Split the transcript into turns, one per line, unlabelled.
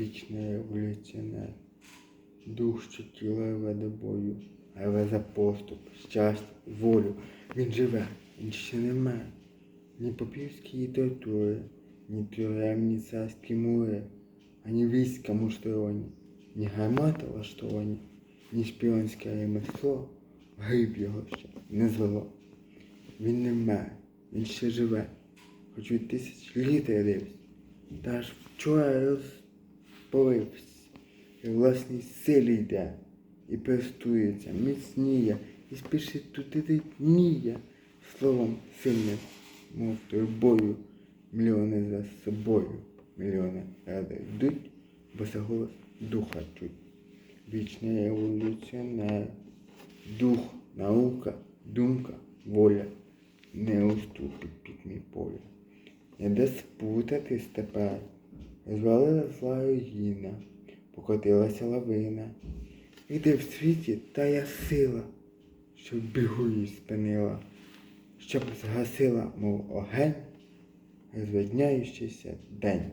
вічний революціонер, дух, що тіло веде бою, але за поступ, щастя, волю. Він живе, він ще не мер. Ні попівської тортури, ні тюремні царські мури, ані війська муштроні, ні гармати лаштовані, ні шпіонське ремесло, гриб його ще не звело. Він не вмер, він ще живе, хоч від тисяч літ родився, та аж вчора розпалився, і власній силі йде, і перестується, міцніє, і спішить туди дніє, словом сильним, мов торбою, мільйони за собою, мільйони ради йдуть, бо за голос духа чуть. Вічний революціонер, дух, наука, думка, воля не уступить під мій поле. Не де спутатись тепер, розвалила зла руїна, покотилася лавина. І де в світі тая сила, що бігу спинила, щоб згасила, мов огень, розвидняючийся день.